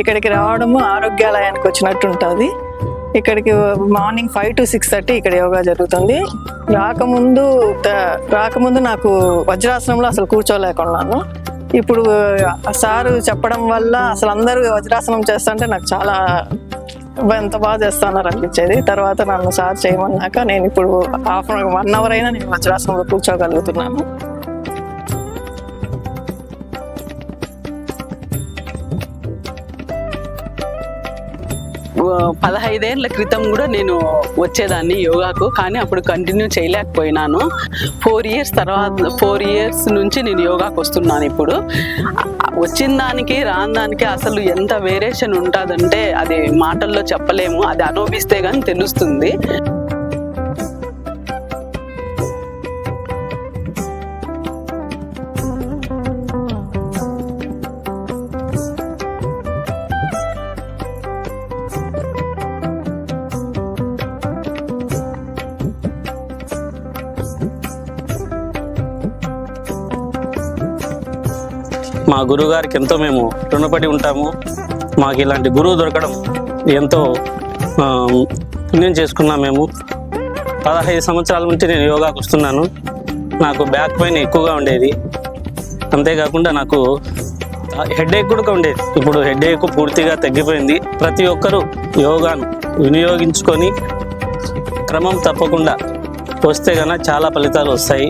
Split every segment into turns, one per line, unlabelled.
ఇక్కడికి రావడము ఆరోగ్యాలయానికి వచ్చినట్టు ఉంటుంది ఇక్కడికి morning five to six thirty ఇక్కడ యోగా జరుగుతుంది. రాకముందు రాకముందు నాకు వజ్రాసనంలో అసలు కూర్చోలేకున్నాను. ఇప్పుడు ఆ సారు చెప్పడం వల్ల అసలు అందరూ వజ్రాసనం చేస్తుంటే నాకు చాలా ఎంత బాగా చేస్తున్నారు అనిపించేది తర్వాత నన్ను సార్ చేయమన్నాక నేను ఇప్పుడు హాఫ్ వన్ అవర్ అయినా నేను వజ్రాసనంలో కూర్చోగలుగుతున్నాను.
పదహైదేళ్ళ క్రితం కూడా నేను వచ్చేదాన్ని యోగాకు కానీ అప్పుడు కంటిన్యూ చేయలేకపోయినాను. ఫోర్ ఇయర్స్ తర్వాత ఫోర్ ఇయర్స్ నుంచి నేను యోగాకు వస్తున్నాను ఇప్పుడు. వచ్చిన దానికి రాని దానికి అసలు ఎంత వేరియేషన్ ఉంటుందంటే అది మాటల్లో చెప్పలేము అది అనుభవిస్తే కానీ తెలుస్తుంది.
మా గురువు గారికి ఎంతో మేము రుణపడి ఉంటాము. మాకు ఇలాంటి గురువు దొరకడం ఎంతో పుణ్యం చేసుకున్నాం మేము. పదహైదు సంవత్సరాల నుంచి నేను యోగాకు వస్తున్నాను. నాకు బ్యాక్ పెయిన్ ఎక్కువగా ఉండేది. అంతేకాకుండా నాకు హెడేక్ కూడా ఉండేది. ఇప్పుడు హెడేక్ పూర్తిగా తగ్గిపోయింది. ప్రతి ఒక్కరూ యోగాను వినియోగించుకొని క్రమం తప్పకుండా వస్తే కనుక చాలా ఫలితాలు వస్తాయి.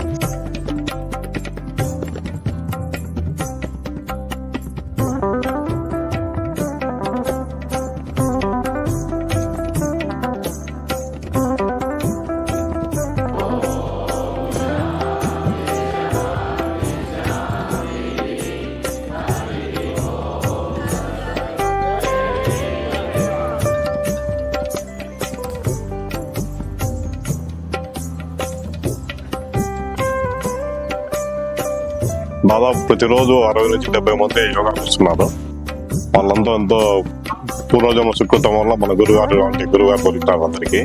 దాదాపు ప్రతిరోజు అరవై నుంచి డెబ్బై మంది యోగా చేస్తున్నారు. వాళ్ళంతా ఎంతో పూర్వజన్మ సుకృతం వల్ల మన గురుగారు లాంటి గురుగారు దొరుకుతారు అందరికీ.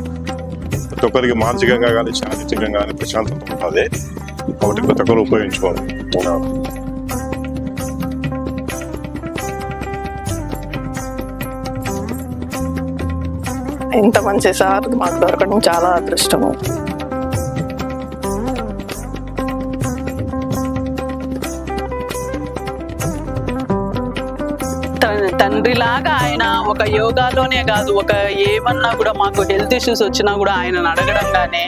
ప్రతి ఒక్కరికి మానసికంగా కానీ శారీరకంగా కానీ ప్రశాంతత ఉంటుంది కాబట్టి ప్రతి ఒక్కరు ఉపయోగించుకోవాలి.
ఇంత మంచి సార్ మాకు దొరకడం చాలా అదృష్టము.
తండ్రిలాగా ఆయన ఒక యోగాలోనే కాదు ఒక ఏమన్నా కూడా మాకు హెల్త్ ఇష్యూస్ వచ్చినా కూడా ఆయనను అడగడం కానీ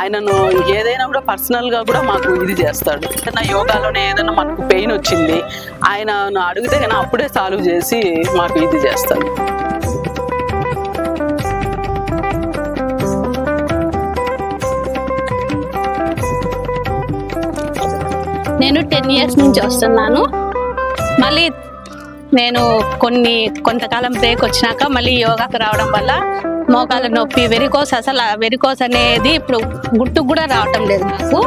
ఆయనను ఏదైనా కూడా పర్సనల్గా కూడా మాకు ఇది చేస్తాడు. ఏదైనా యోగాలోనే ఏదైనా మనకు పెయిన్ వచ్చింది ఆయనను అడిగితే కానీ అప్పుడే సాల్వ్ చేసి మాకు ఇది చేస్తాడు.
నేను టెన్ ఇయర్స్ నుంచి వస్తున్నాను. మళ్ళీ నేను కొన్ని కొంతకాలం బ్రేక్ వచ్చినాక మళ్ళీ యోగాకు రావడం వల్ల మోకాల నొప్పి వెరికోస్ అసలు వెరికోస్ అనేది ఇప్పుడు గుట్టుకు కూడా రావటం లేదు నాకు.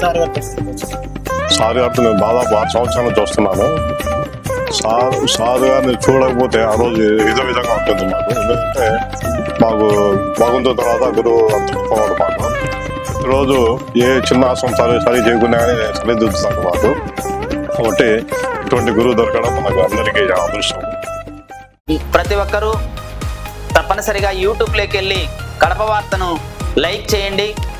సార్ గారితో నేను దాదాపు ఆరు సంవత్సరాలు చూస్తున్నాను. సార్ సార్ గారిని చూడకపోతే ఆ రోజు ఏదో విధంగా ఉంటుంది మాకు. ఎందుకంటే మాకు భగవంతుడి తర్వాత గురువు అంత గొప్పవాడు మాకు. రోజు ఏ చిన్న ఆశ్రమం సరి సరి చేయకుండా కానీ సరిదిద్దుతాడు మాకు. కాబట్టి ఇటువంటి గురువు దొరకడం మనకు అందరికీ అదృష్టం.
ప్రతి ఒక్కరూ తప్పనిసరిగా యూట్యూబ్లోకి వెళ్ళి కడప వార్తను లైక్ చేయండి.